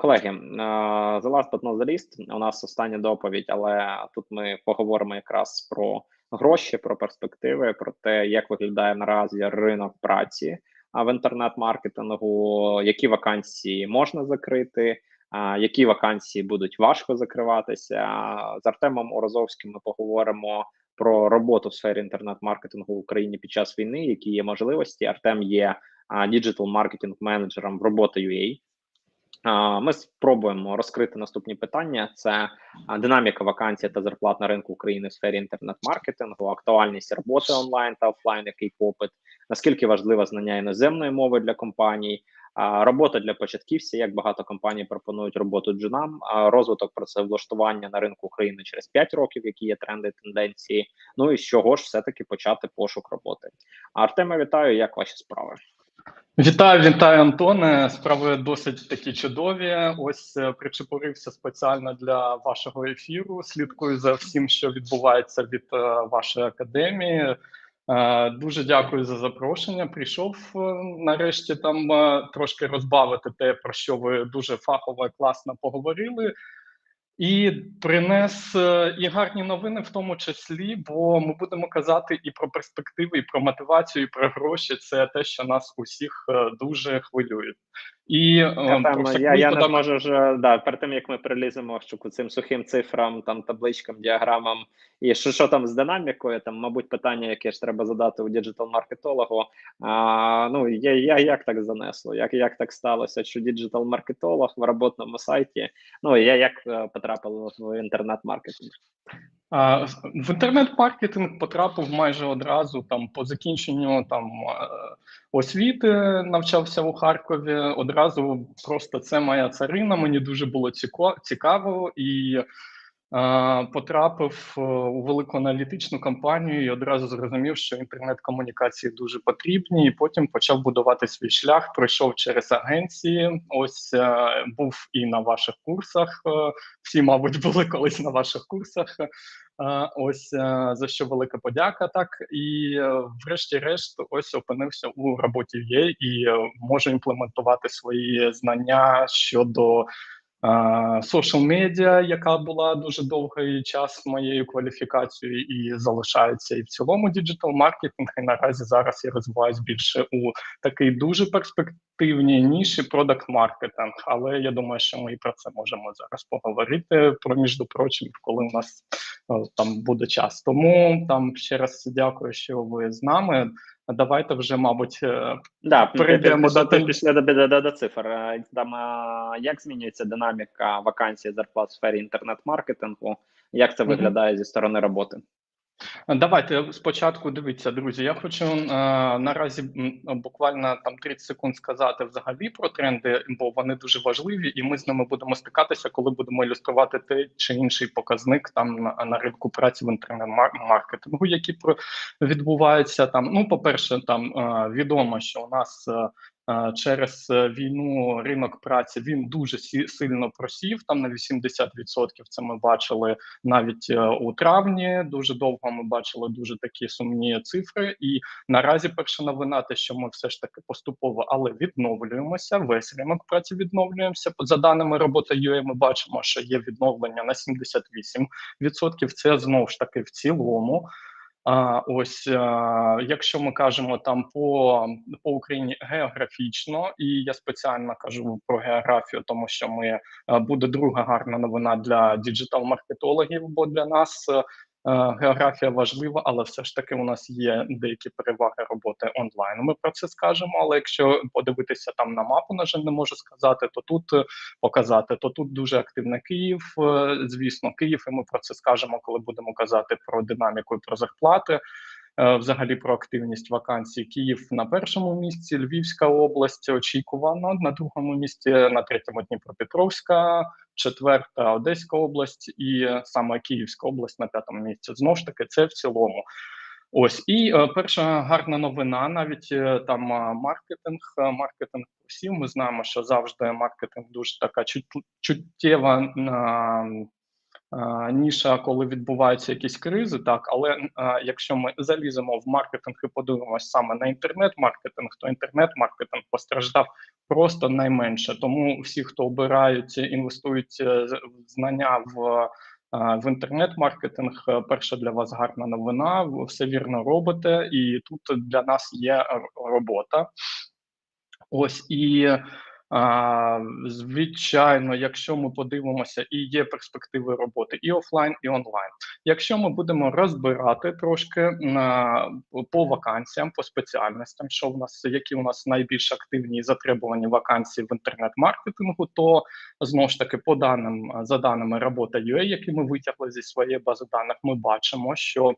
Колеги, е, the last but not the least, у нас остання доповідь, але тут ми поговоримо якраз про гроші, про перспективи, про те, як виглядає наразі ринок праці в інтернет-маркетингу, які вакансії можна закрити, які вакансії будуть важко закриватися. З Артемом Орозовським ми поговоримо про роботу в сфері інтернет-маркетингу в Україні під час війни, які є можливості. Артем є діджитал маркетинг менеджером в робота UA. Ми спробуємо розкрити наступні питання: це динаміка вакансій та зарплат на ринку України в сфері інтернет-маркетингу, актуальність роботи онлайн та офлайн, який попит, наскільки важливе знання іноземної мови для компаній, робота для початківців, як багато компаній пропонують роботу джунам, розвиток працевлаштування на ринку України через 5 років, які є тренди тенденції. Ну і з чого ж все таки почати пошук роботи. Артема, вітаю, як ваші справи? Вітаю, вітаю, Антоне. Справи досить такі чудові. Ось е, причепурився спеціально для вашого ефіру. Слідкую за всім, що відбувається від е, вашої академії. Е, дуже дякую за запрошення. Прийшов нарешті там трошки розбавити те, про що ви дуже фахово класно поговорили. І принес е, і гарні новини, в тому числі, бо ми будемо казати і про перспективи, і про мотивацію, і про гроші. Це те, що нас усіх е, дуже хвилює. І е, Напевно, я я не зможу вже да перед тим як ми переліземо що цим сухим цифрам, там табличкам, діаграмам, і що що там з динамікою, там, мабуть, питання, яке ж треба задати у діджитал-маркетологу. А, Ну я, я як так занесло? Як як так сталося? Що діджитал-маркетолог в роботному сайті? Ну я як потрапив в інтернет-маркетинг? В інтернет-маркетинг потрапив майже одразу там по закінченню там е, освіти, навчався у Харкові. Одразу просто це моя царина. Мені дуже було цікаво і Потрапив е, у велику аналітичну компанію і одразу зрозумів, що інтернет-комунікації дуже потрібні. І потім почав будувати свій шлях. Пройшов через агенції. Ось е, був і на ваших курсах. Е, всі, мабуть, були колись на ваших курсах. Ось за що велика подяка. Так і врешті-решт, ось опинився у роботі є і можу імплементувати свої знання щодо. Social медіа, яка була дуже довгий час моєю кваліфікацією і залишається, і в цілому діджитал маркетинг. І наразі зараз я розвиваюсь більше у такий дуже перспективній ніші продакт маркетинг. Але я думаю, що ми і про це можемо зараз поговорити про між прочим, коли у нас там буде час. Тому там ще раз дякую, що ви з нами. Давайте вже, мабуть, е, да, перейдемо до після до, до, до, до цифр. Е, там, як змінюється динаміка вакансій зарплат в сфері інтернет-маркетингу? Як це виглядає mm -hmm. зі сторони роботи? Давайте спочатку дивіться, друзі. Я хочу е, наразі буквально там 30 секунд сказати взагалі про тренди, бо вони дуже важливі, і ми з ними будемо стикатися, коли будемо ілюструвати той чи інший показник там на, на ринку праці в інтернет-маркетингу, які про відбуваються там. Ну, по перше, там е, відомо, що у нас е, через е, війну ринок праці він дуже сильно просів. Там на 80% це ми бачили навіть е, у травні. Дуже довго ми бачили дуже такі сумні цифри. І наразі перша новина, те, що ми все ж таки поступово, але відновлюємося. Весь ринок праці відновлюємося. За даними роботи UA ми бачимо, що є відновлення на 78%. Це знову ж таки в цілому. А ось якщо ми кажемо там по по Україні географічно, і я спеціально кажу про географію, тому що ми буде друга гарна новина для діджитал-маркетологів, бо для нас географія важлива, але все ж таки у нас є деякі переваги роботи онлайн. Ми про це скажемо. Але якщо подивитися там на мапу, на жаль, не можу сказати, то тут е, показати, то тут дуже активний Київ. Е, звісно, Київ, і ми про це скажемо, коли будемо казати про динаміку і про зарплати. Взагалі про активність вакансій Київ на першому місці, Львівська область очікувано на другому місці, на третьому Дніпропетровська, четверта Одеська область і саме Київська область на п'ятому місці. Знову ж таки, це в цілому. Ось і е, перша гарна новина. Навіть е, там е, маркетинг, е, маркетинг усім. Ми знаємо, що завжди маркетинг дуже така чут, чуттєва е, ніша, коли відбуваються якісь кризи, так але е, якщо ми заліземо в маркетинг і подивимося саме на інтернет-маркетинг, то інтернет-маркетинг постраждав просто найменше. Тому всі, хто обирають, інвестують е, знання в. е, В інтернет-маркетинг е, перша для вас гарна новина. Ви все вірно робите, і тут для нас є робота. Ось і а, звичайно, якщо ми подивимося, і є перспективи роботи і офлайн, і онлайн. Якщо ми будемо розбирати трошки на по вакансіям, по спеціальностям, що в нас які у нас найбільш активні і затребувані вакансії в інтернет-маркетингу, то знову ж таки, по даним за даними робота UA, які ми витягли зі своєї бази даних, ми бачимо, що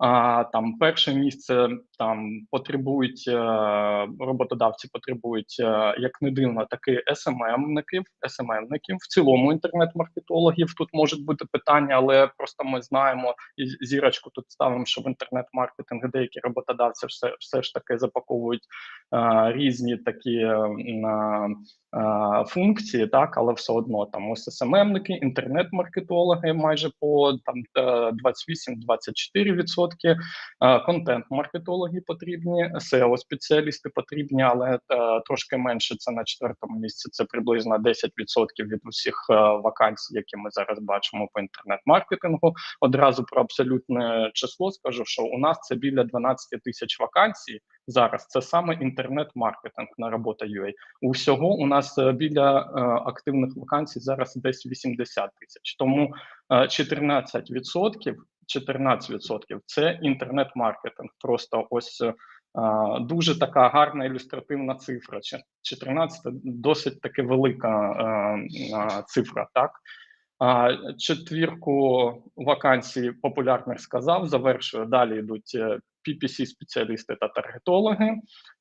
а, там перше місце там потребують е, роботодавці, потребують е, як не дивно, таки СММників, СММників. В цілому інтернет-маркетологів тут можуть бути питання, але просто ми знаємо і зірочку тут ставимо, що в інтернет-маркетинг деякі роботодавці все, все ж таки запаковують е, різні такі е, функції, так, але все одно там ось СММники, інтернет-маркетологи майже по там е, 28-24 відсотки, е, контент-маркетологи потрібні, SEO-спеціалісти потрібні, але е, трошки менше це на четвертому місці. Це приблизно 10% від усіх е, вакансій, які ми зараз бачимо по інтернет-маркетингу. Одразу про абсолютне число скажу, що у нас це біля 12 тисяч вакансій. Зараз це саме інтернет-маркетинг на робота UA. Усього у нас е, біля е, активних вакансій зараз десь 80 тисяч. Тому е, 14%, 14% це інтернет-маркетинг. Просто ось е, дуже така гарна ілюстративна цифра. Чи- 14 досить таки велика е, е, цифра, так. А, четвірку вакансій популярних сказав. Завершую. Далі йдуть е, PPC-спеціалісти та таргетологи.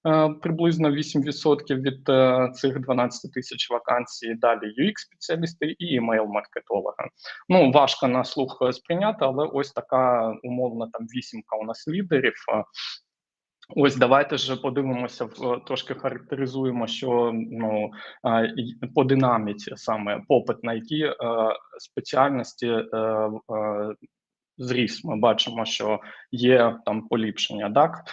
Е, приблизно 8% від е, цих 12 тисяч вакансій. Далі UX-спеціалісти і email-маркетологи. Ну важко на слух сприйняти, але ось така умовна там вісімка у нас лідерів. Е, Ось давайте ж подивимося в трошки характеризуємо, що ну по динаміці саме попит на які е, спеціальності е, е, зріс. Ми бачимо, що є там поліпшення, так.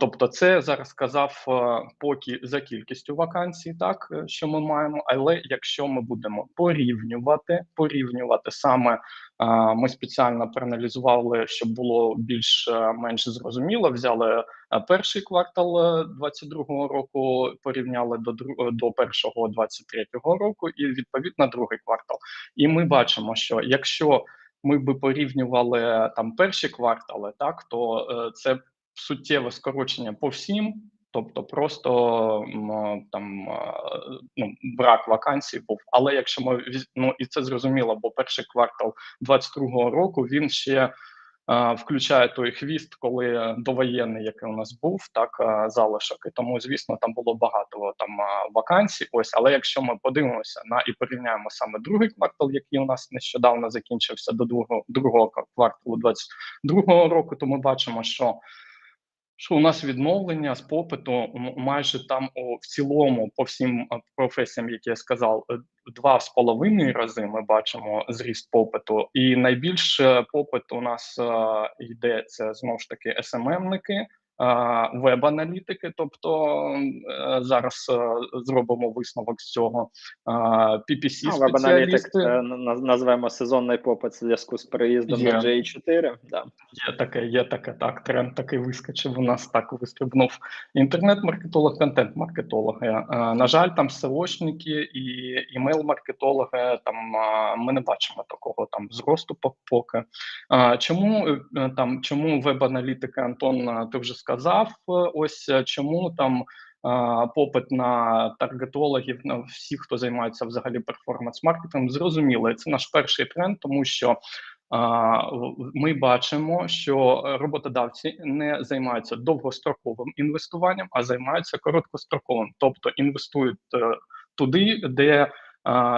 Тобто, це зараз сказав е, поки за кількістю вакансій, так е, що ми маємо. Але якщо ми будемо порівнювати, порівнювати саме ми спеціально проаналізували, щоб було більш-менш зрозуміло. Взяли перший квартал е, 22-го року, порівняли до е, до першого 23-го року, і відповідно другий квартал. І ми бачимо, що якщо ми би порівнювали е, там перші квартали, так то е, це суттєве скорочення по всім. Тобто просто там е, ну, брак вакансій був. Але якщо ми ну і це зрозуміло, бо перший квартал 22-го року він ще е, включає той хвіст, коли довоєнний, який у нас був, так е, залишок. І тому, звісно, там було багато там вакансій. Ось, але якщо ми подивимося на і порівняємо саме другий квартал, який у нас нещодавно закінчився до другого другого кварталу 22-го року, то ми бачимо, що що у нас відновлення з попиту майже там о, в цілому по всім е, професіям, які я сказав, е, два з половиною рази ми бачимо зріст попиту, і найбільше попит у нас е, йде це знову ж таки СММники. Е, Веб-аналітики, тобто е, зараз е, зробимо висновок з цього PPC Ну, веб-аналітик назвемо сезонний попит в зв'язку з переїздом на GA4. Да. Є таке, є таке, так. Тренд такий вискочив. У нас так вистрибнув інтернет-маркетолог, контент-маркетологи. На жаль, там SEOшники і імейл-маркетологи. Там ми не бачимо такого там зросту поки. Чому там чому веб-аналітики Антон? Ти вже сказав. Е, Ось е, чому там. е, Попит на таргетологів, на всіх, хто займається взагалі перформанс-маркетингом, зрозуміло. Це наш перший тренд, тому що а, Ми бачимо, що роботодавці не займаються довгостроковим інвестуванням, а займаються короткостроковим, тобто інвестують е, туди, де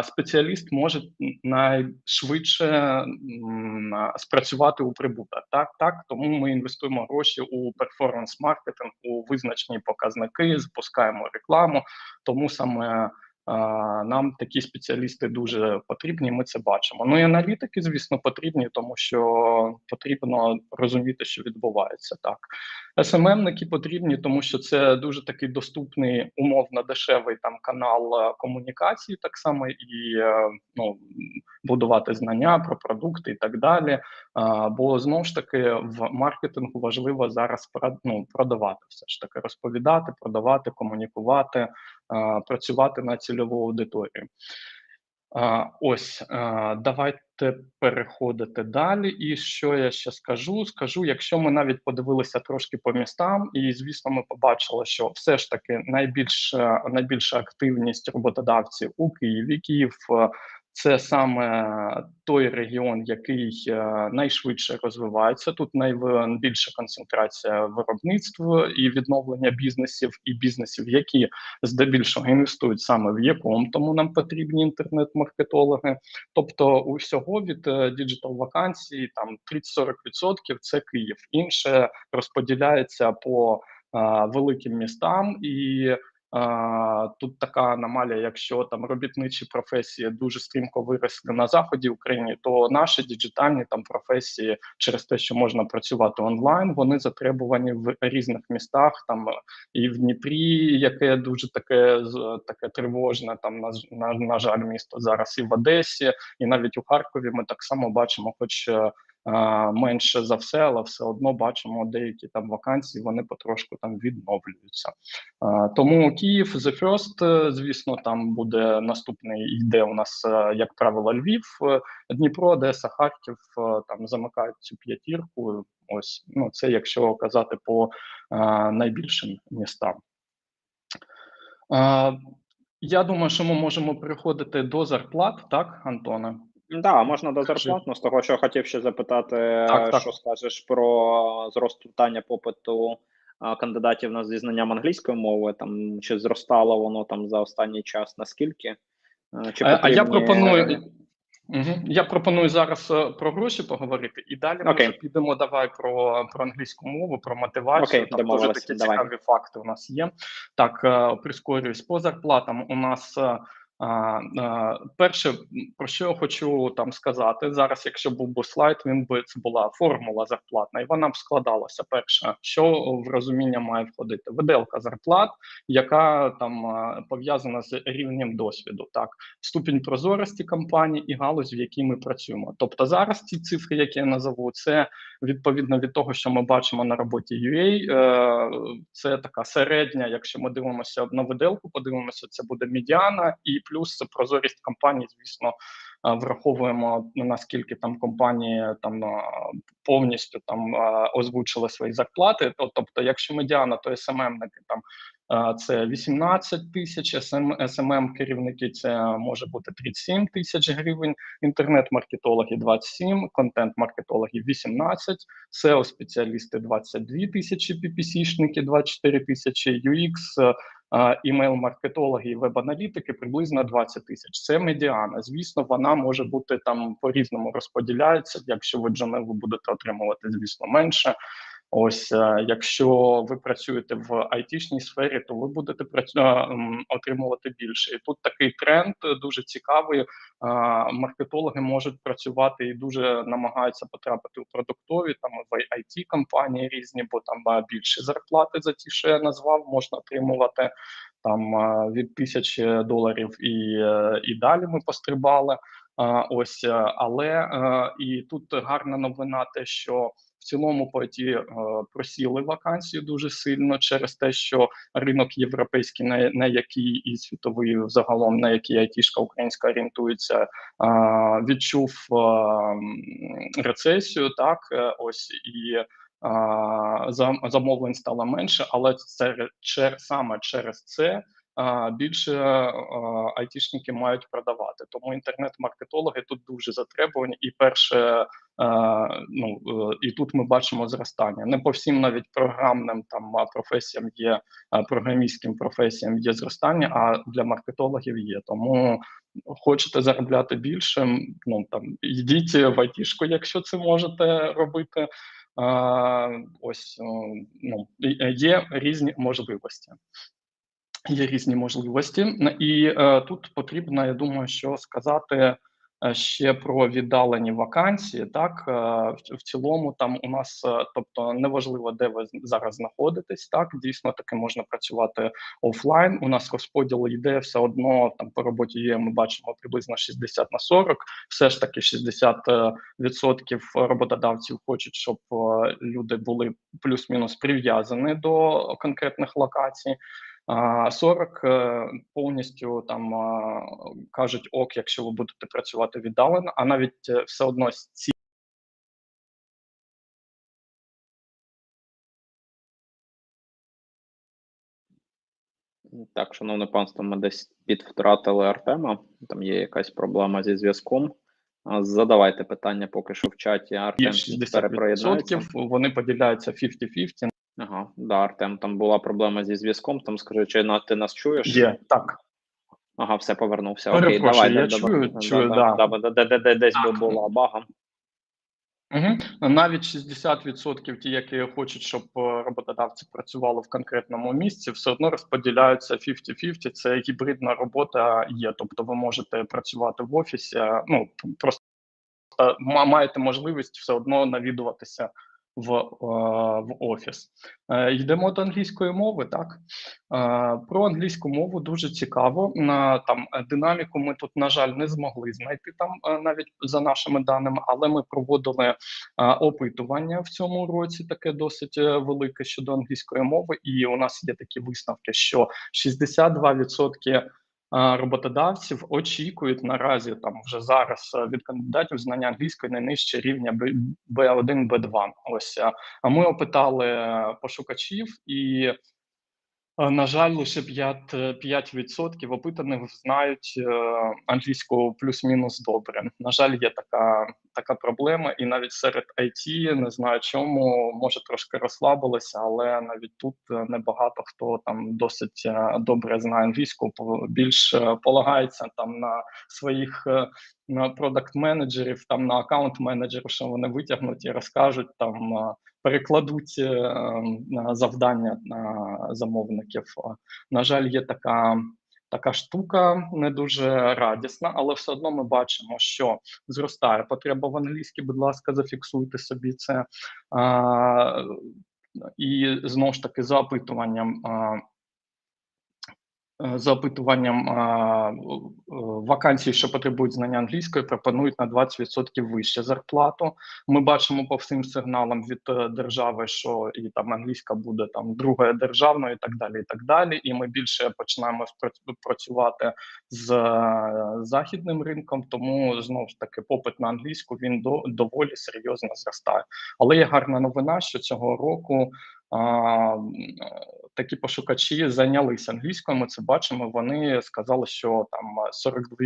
спеціаліст може найшвидше спрацювати у прибуток. Так, так, тому ми інвестуємо гроші у перформанс-маркетинг, у визначені показники, запускаємо рекламу. Тому саме Нам такі спеціалісти дуже потрібні. Ми це бачимо. Ну і аналітики, звісно, потрібні, тому що потрібно розуміти, що відбувається так. СММники потрібні, тому що це дуже такий доступний, умовно дешевий там канал е, комунікації, так само і е, ну будувати знання про продукти і так далі. Бо знову ж таки в маркетингу важливо зараз ну, продавати все ж таки, розповідати, продавати, комунікувати, працювати на цільову аудиторію. Ось давайте переходити далі. І що я ще скажу? Скажу, якщо ми навіть подивилися трошки по містам, і звісно, ми побачили, що все ж таки найбільш найбільша активність роботодавців у Києві, Київ це саме той регіон, який е, найшвидше розвивається. Тут найбільша концентрація виробництв і відновлення бізнесів і бізнесів, які здебільшого інвестують саме в якому, тому нам потрібні інтернет-маркетологи. Тобто, усього від діджитал вакансій там 30-40% це Київ. Інше розподіляється по е, великим містам і. Тут така аномалія, якщо там робітничі професії дуже стрімко виросли на заході України, то наші діджитальні там професії через те, що можна працювати онлайн, вони затребувані в різних містах, там і в Дніпрі, яке дуже таке таке тривожне, там на на, на жаль, місто зараз і в Одесі, і навіть у Харкові ми так само бачимо, хоч е, менше за все, але все одно бачимо деякі там вакансії, вони потрошку там відновлюються. Тому Київ The First, е, звісно, там буде наступний йде у нас, е, як правило, Львів, е, Дніпро, Одеса, Харків там замикають цю п'ятірку. Ось ну це якщо казати по найбільшим містам. Я думаю, що ми можемо переходити до зарплат, так, Антоне? Да, можна до зарплат, ну, з того, що хотів ще запитати, Так, так. що скажеш про зростання попиту кандидатів на зі знанням англійської мови, там чи зростало воно там за останній час, наскільки? Чи А, а я пропоную. Угу. Я пропоную зараз е, про гроші поговорити, і далі ми підемо. Давай про про англійську мову, про мотивацію. Окей, Там дуже такі давай. цікаві факти у нас є. Так, е, прискорююсь по зарплатам. У нас е, Перше, про що я хочу там сказати зараз, якщо був би слайд, він би це була формула зарплатна, і вона б складалася. Перше, що в розуміння має входити виделка зарплат, яка там пов'язана з рівнем досвіду, так ступінь прозорості компанії і галузь, в якій ми працюємо. Тобто зараз ці цифри, які я назову, це відповідно від того, що ми бачимо на роботі UA, е, це така середня. Якщо ми дивимося на виделку, подивимося, це буде медіана і плюс прозорість компанії, звісно, враховуємо наскільки там компанії там повністю там озвучили свої зарплати. Тобто, якщо медіана, то СММники там це 18 тисяч, СММ керівники це може бути 37 тисяч гривень, інтернет-маркетологи 27, контент-маркетологи 18, SEO спеціалісти 22 тисячі, PPC-шники 24 тисячі, UX імейл-маркетологи і веб-аналітики приблизно 20 тисяч. Це медіана. Звісно, вона може бути там по різному розподіляється. Якщо ви джони, ви будете отримувати, звісно, менше. Ось, е, якщо ви працюєте в айтішній сфері, то ви будете працю... Е, отримувати більше. І тут такий тренд дуже цікавий. Е, маркетологи можуть працювати і дуже намагаються потрапити у продуктові там в it компанії різні, бо там більше зарплати за ті, що я назвав, можна отримувати там від тисячі доларів і, і далі. Ми пострибали. Ось але і тут гарна новина, те, що в цілому по ІТ е, просіли вакансії дуже сильно через те, що ринок європейський, на, на який і світовий загалом на який айтішка українська орієнтується, е, відчув е, рецесію. Так, ось і. Замовлень стало менше, але це саме через це більше айтішники мають продавати. Тому інтернет-маркетологи тут дуже затребувані. І перше, ну е, і тут ми бачимо зростання. Не по всім навіть програмним там професіям є програмістським професіям є зростання, а для маркетологів є. Тому хочете заробляти більше. Ну там йдіть в айтішку, якщо це можете робити. Ось ну є різні можливості. Є різні можливості, і е, тут потрібно, я думаю, що сказати е, ще про віддалені вакансії. Так е, в, цілому, там у нас, тобто, неважливо, де ви зараз знаходитесь. Так дійсно таки можна працювати офлайн. У нас розподіл йде все одно там по роботі є. Ми бачимо приблизно 60 на 40. Все ж таки 60 е, відсотків роботодавців хочуть, щоб люди були плюс-мінус прив'язані до конкретних локацій. А 40 е, повністю там кажуть ок, якщо ви будете працювати віддалено, а навіть е, все одно ці Так, шановне панство, ми десь підвтратили Артема. Там є якась проблема зі зв'язком. Задавайте питання поки що в чаті. Артем 60% перепроєднається. вони поділяються 50-50. Ага, да, Артем, там була проблема зі зв'язком. Там скажи, чи на ти нас чуєш? Є так. Ага, все повернувся. Окей, Перепрошую, давай. я да, чую, чую, да, да. да, да, де, де, де, десь би була бага. Угу. Навіть 60% ті, які хочуть, щоб е, роботодавці працювали в конкретному місці, все одно розподіляються 50-50. Це гібридна робота є. Тобто, ви можете працювати в офісі. Ну просто ма- маєте можливість все одно навідуватися в, е, в офіс. Е, Йдемо до англійської мови. Так Е, про англійську мову дуже цікаво. На там динаміку ми тут, на жаль, не змогли знайти там навіть за нашими даними, але ми проводили опитування в цьому році, таке досить велике щодо англійської мови. І у нас є такі висновки, що 62% е, роботодавців очікують наразі там вже зараз е, від кандидатів знання англійської найнижче рівня B1, B2. Ось е, а ми опитали е, пошукачів і. На жаль, лише 5%, е, 5% опитаних знають англійську плюс-мінус добре. На жаль, є така, така проблема, і навіть серед IT, не знаю чому, може трошки розслабилися, але навіть тут е, небагато хто там досить е, добре знає англійську, більш е, полагається там на своїх на продакт-менеджерів, там на аккаунт-менеджерів, що вони витягнуть і розкажуть там. перекладуть е, на завдання на замовників. На жаль, є така. Така штука не дуже радісна, але все одно ми бачимо, що зростає потреба в англійській. Будь ласка, зафіксуйте собі це. А, і знову ж таки, за опитуванням а, за опитуванням е, вакансій, що потребують знання англійської, пропонують на 20% вище зарплату. Ми бачимо по всім сигналам від е, держави, що і там англійська буде там другою державною, і так далі. І так далі. І ми більше починаємо працювати з е, західним ринком, тому знову ж таки попит на англійську він до, доволі серйозно зростає. Але є гарна новина, що цього року. Такі пошукачі зайнялися англійською. Ми це бачимо. Вони сказали, що там 42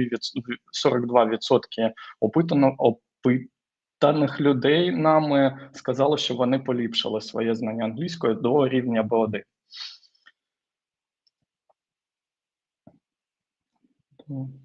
42 відсотки опитано опитаних людей нами сказали, що вони поліпшили своє знання англійської до рівня B1. Е,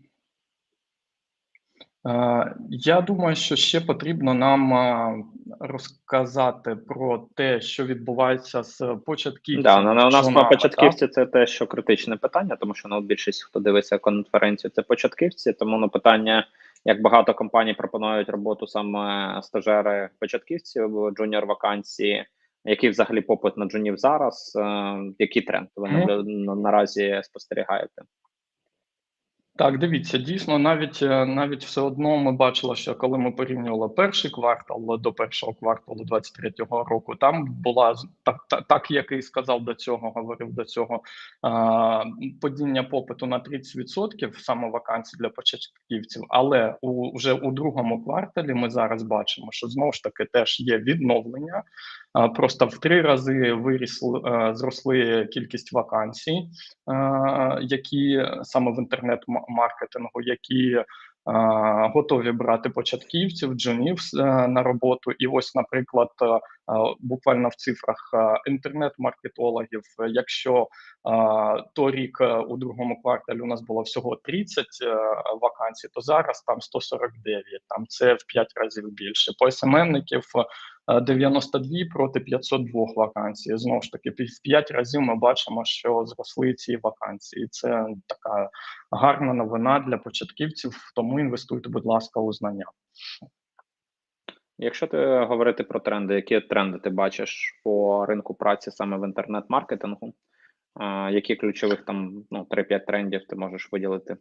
Я думаю, що ще потрібно нам е, розказати про те, що відбувається з початківцями. Да, на, на, у нас на початківці це те, що критичне питання, тому що ну, більшість, хто дивиться конференцію, це початківці. Тому на питання, як багато компаній пропонують роботу саме стажери початківців в джуніор вакансії, який взагалі попит на джунів зараз, е, який тренд ви на, на, наразі спостерігаєте? Так, дивіться, дійсно, навіть е, навіть все одно ми бачили, що коли ми порівнювали перший квартал до першого кварталу 23-го року, там була так, так, як і сказав до цього, говорив до цього падіння попиту на 30% саме вакансій для початківців. Але у вже у другому кварталі ми зараз бачимо, що знову ж таки теж є відновлення. Просто в три рази вирісли е, зросли кількість вакансій, які саме в інтернет-маркетингу, які е, готові брати початківців, джунів е, на роботу. І ось, наприклад, е, буквально в цифрах е, інтернет-маркетологів. Якщо торік е, у другому кварталі у нас було всього 30 вакансій, то зараз там 149, там це в 5 разів більше. По СММників 92 проти 502 вакансій. Знову ж таки, в 5 разів ми бачимо, що зросли ці вакансії. Це така гарна новина для початківців. Тому інвестуйте, будь ласка, у знання. Якщо ти говорити про тренди, які тренди ти бачиш по ринку праці саме в інтернет-маркетингу? Які ключових там ну, 3-5 трендів ти можеш виділити?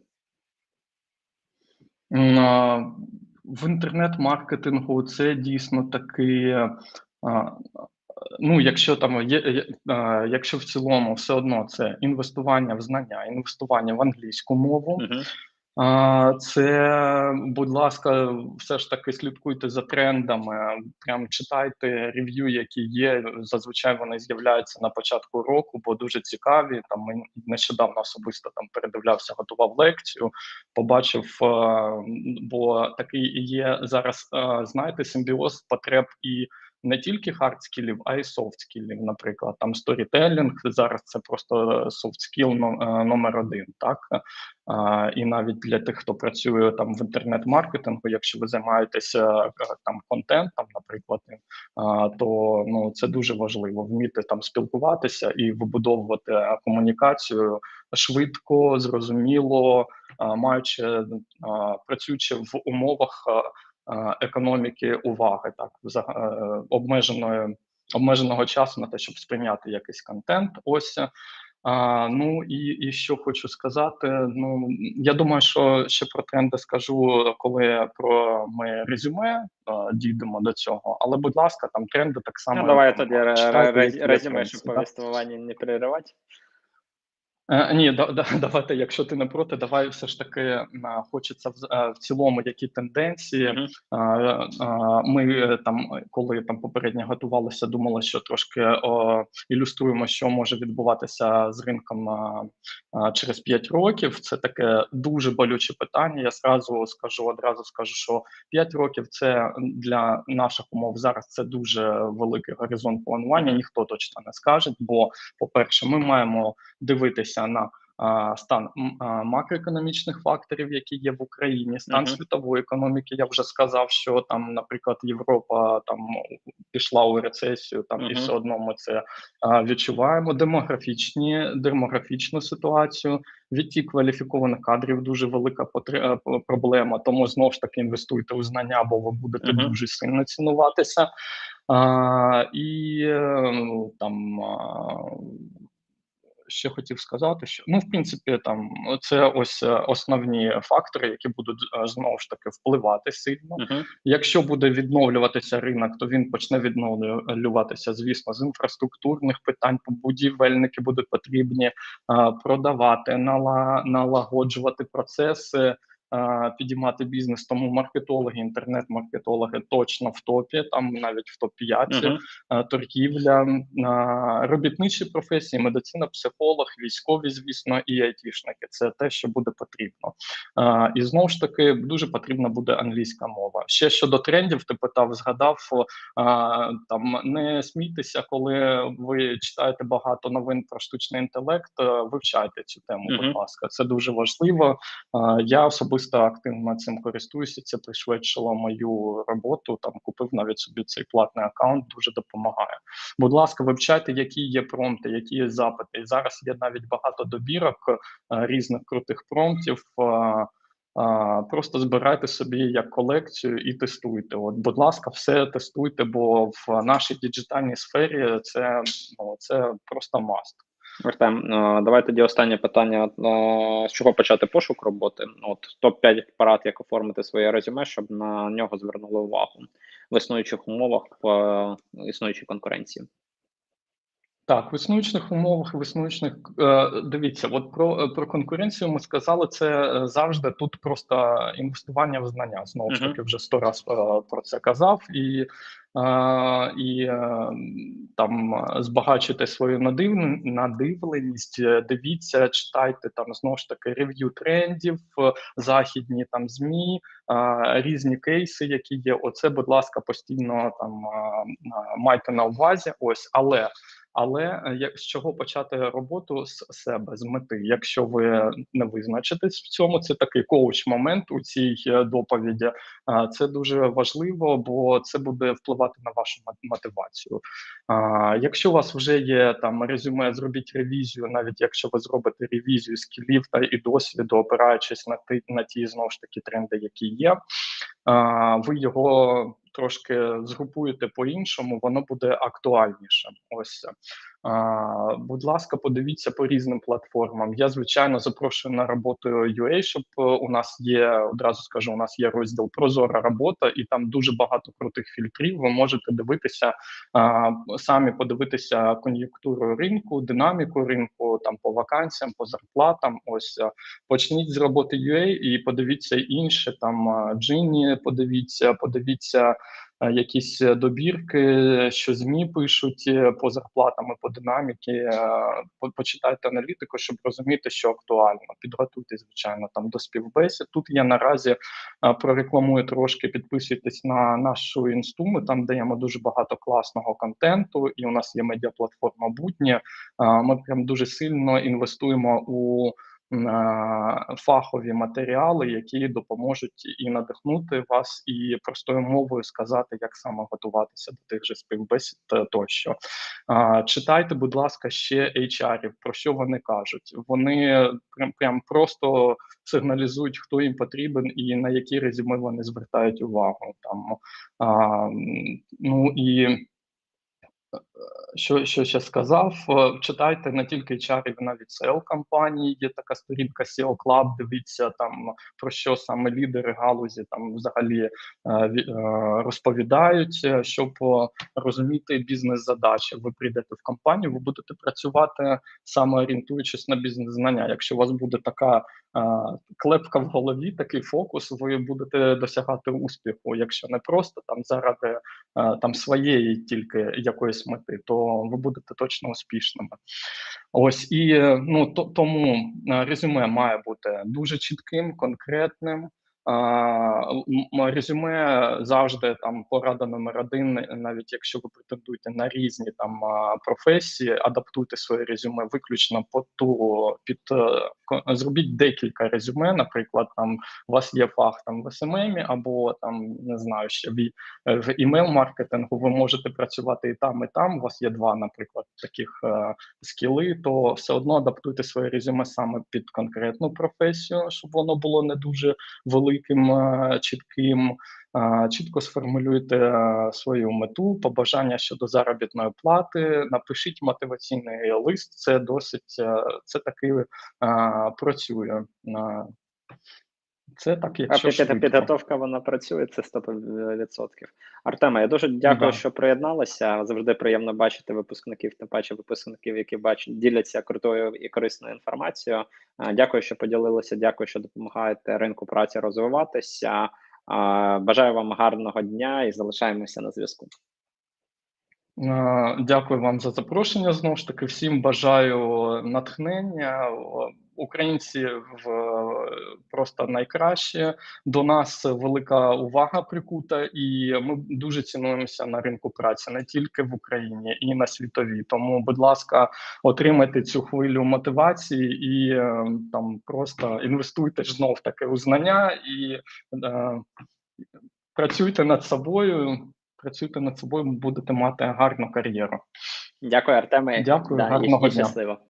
В інтернет-маркетингу це дійсно такий. Ну, якщо там є, якщо в цілому все одно це інвестування в знання, інвестування в англійську мову, uh це, будь ласка, все ж таки слідкуйте за трендами. Прям читайте рев'ю, які є. Зазвичай вони з'являються на початку року, бо дуже цікаві. Там нещодавно особисто там передивлявся, готував лекцію. Побачив, бо такий є зараз. Знаєте, симбіоз потреб і не тільки хард скілів, а й софт скілів. Наприклад, там сторітелінг зараз це просто софт скіл номер один. Так і навіть для тих, хто працює там в інтернет-маркетингу, якщо ви займаєтеся е, там контентом, наприклад, то ну це дуже важливо вміти там спілкуватися і вибудовувати комунікацію швидко, зрозуміло, маючи працюючи в умовах економіки уваги, так е, обмеженої обмеженого часу на те, щоб сприйняти якийсь контент. Ось а, Ну і і що хочу сказати. Ну я думаю, що ще про тренди скажу, коли про ми резюме а, дійдемо до цього. Але, будь ласка, там тренди так само. Ну, Давай тоді резюме, щоб повістування не переривати. Е, ні, да, да, давайте, якщо ти не проти, давай все ж таки а, е, хочеться в, а, е, в цілому які тенденції. -huh. а, а, Ми там, коли там попередньо готувалися, думали, що трошки о, ілюструємо, що може відбуватися з ринком а, а, через 5 років. Це таке дуже болюче питання. Я зразу скажу одразу скажу, що 5 років це для наших умов зараз це дуже великий горизонт планування. Ніхто точно не скаже. Бо, по перше, ми маємо дивитися дивитися на стан макроекономічних факторів, які є в Україні, стан uh -huh. світової економіки. Я вже сказав, що там, наприклад, Європа там пішла у рецесію, там uh -huh. і все одно ми це відчуваємо. Демографічні демографічну ситуацію. Відтік кваліфікованих кадрів дуже велика потре проблема. Тому знову ж таки інвестуйте у знання, бо ви будете uh -huh. дуже сильно цінуватися. А, І е, ну, там ще хотів сказати, що ну, в принципі, там це ось е, основні фактори, які будуть е, знову ж таки впливати сильно. Uh -huh. Якщо буде відновлюватися ринок, то він почне відновлюватися, звісно, з інфраструктурних питань. Будівельники будуть потрібні продавати, нала, налагоджувати процеси підіймати бізнес. Тому маркетологи, інтернет-маркетологи точно в топі, там навіть в топ 5 uh -huh. торгівля, робітничі професії, медицина, психолог, військові, звісно, і айтішники. Це те, що буде потрібно. І знову ж таки дуже потрібна буде англійська мова. Ще щодо трендів, ти питав, згадав там не смійтеся, коли ви читаєте багато новин про штучний інтелект. Вивчайте цю тему, uh -huh. будь ласка, це дуже важливо. Я особисто особисто активно цим користуюся. Це пришвидшило мою роботу. Там купив навіть собі цей платний аккаунт, дуже допомагає. Будь ласка, вивчайте, які є промпти, які є запити. І зараз є навіть багато добірок е, різних крутих промптів. Е, Просто збирайте собі як колекцію і тестуйте. От, будь ласка, все тестуйте, бо в нашій діджитальній сфері це ну, це просто маст. Артем, е, давай тоді останнє питання: е, з чого почати пошук роботи? От топ 5 парад, як оформити своє резюме, щоб на нього звернули увагу в існуючих умовах в е, існуючій конкуренції. Так, в існуючих умовах, в існуючих е, дивіться, от про, про конкуренцію ми сказали, це е, завжди тут просто інвестування в знання. Знову ж таки, вже сто раз е, про це казав, і, і там збагачуйте свою надив- надивленість, дивіться, читайте там знову ж таки рев'ю трендів, західні там змі, різні кейси, які є. Оце, будь ласка, постійно там майте на увазі. Ось, але. Але е, як з чого почати роботу з себе, з мети? Якщо ви не визначитесь в цьому, це такий коуч-момент у цій е, доповіді. Це дуже важливо, бо це буде впливати на вашу мотивацію. Якщо у вас вже є там резюме, зробіть ревізію, навіть якщо ви зробите ревізію скілів та і досвіду, опираючись на ті на ті знову ж таки тренди, які є. Ви його трошки згрупуєте по-іншому, воно буде актуальніше. Ось будь ласка, подивіться по різним платформам. Я звичайно запрошую на роботу UA, щоб е, у нас є одразу скажу, у нас є розділ Прозора робота, і там дуже багато крутих фільтрів. Ви можете дивитися самі подивитися кон'юнктуру ринку, динаміку ринку, там по вакансіям, по зарплатам. Ось е, почніть з роботи UA і подивіться інше. Там е, Джині, подивіться, подивіться е, якісь е, добірки, що змі пишуть е, по зарплатам по динаміки. е, Почитайте аналітику, щоб розуміти, що актуально. Підготуйтесь, звичайно, там до співбесід. Тут я наразі е, прорекламую трошки. Підписуйтесь на нашу інсту. Ми там даємо дуже багато класного контенту, і у нас є медіаплатформа будні. Е, Ми прям дуже сильно інвестуємо у е, фахові матеріали, які допоможуть і надихнути вас, і простою мовою сказати, як саме готуватися до тих же співбесід е, тощо. Читайте, будь ласка, ще HR-ів, про що вони кажуть. Вони прям, прям просто сигналізують, хто їм потрібен і на які резюме вони звертають увагу. Там ну і що, що ще сказав, е, читайте не тільки і навіть SEO компанії. Є така сторінка SEO Club, Дивіться там про що саме лідери галузі там взагалі е, е, розповідають, щоб розуміти бізнес-задачі. Ви прийдете в компанію, ви будете працювати саме орієнтуючись на бізнес-знання. Якщо у вас буде така клепка в голові, такий фокус, ви будете досягати успіху. Якщо не просто там заради там своєї тільки якоїсь мети, то ви будете точно успішними. Ось і е, ну то, тому е, резюме має бути дуже чітким, конкретним. Резюме завжди там порада номер один, навіть якщо ви претендуєте на різні там професії, адаптуйте своє резюме виключно по ту під е, зробіть декілька резюме. Наприклад, там у вас є фах там в СММ, або там не знаю, ще в, е, в імейл-маркетингу. Ви можете працювати і там, і там. У вас є два, наприклад, таких е, скіли, то все одно адаптуйте своє резюме саме під конкретну професію, щоб воно було не дуже великим, е, чітким. Е, Чітко сформулюйте е, свою мету, побажання щодо заробітної плати. Напишіть мотиваційний лист. Це досить це таки працює. Це так, А якщо швидко. підготовка вона працює, це 100%. Артема, я дуже дякую, Да. що приєдналися. Завжди приємно бачити випускників, тим паче випускників, які бачать, діляться крутою і корисною інформацією. Дякую, що поділилися. Дякую, що допомагаєте ринку праці розвиватися. Бажаю вам гарного дня і залишаємося на зв'язку. Дякую вам за запрошення. Знову ж таки, всім бажаю натхнення. Українці в просто найкраще. До нас велика увага прикута, і ми дуже цінуємося на ринку праці не тільки в Україні, і на світовій. Тому, будь ласка, отримайте цю хвилю мотивації і е, там просто інвестуйте ж знов таки у знання і е, працюйте над собою. Працюйте над собою, будете мати гарну кар'єру. Дякую, Артеме. Дякую, Да, і- гарного і дня. щасливо.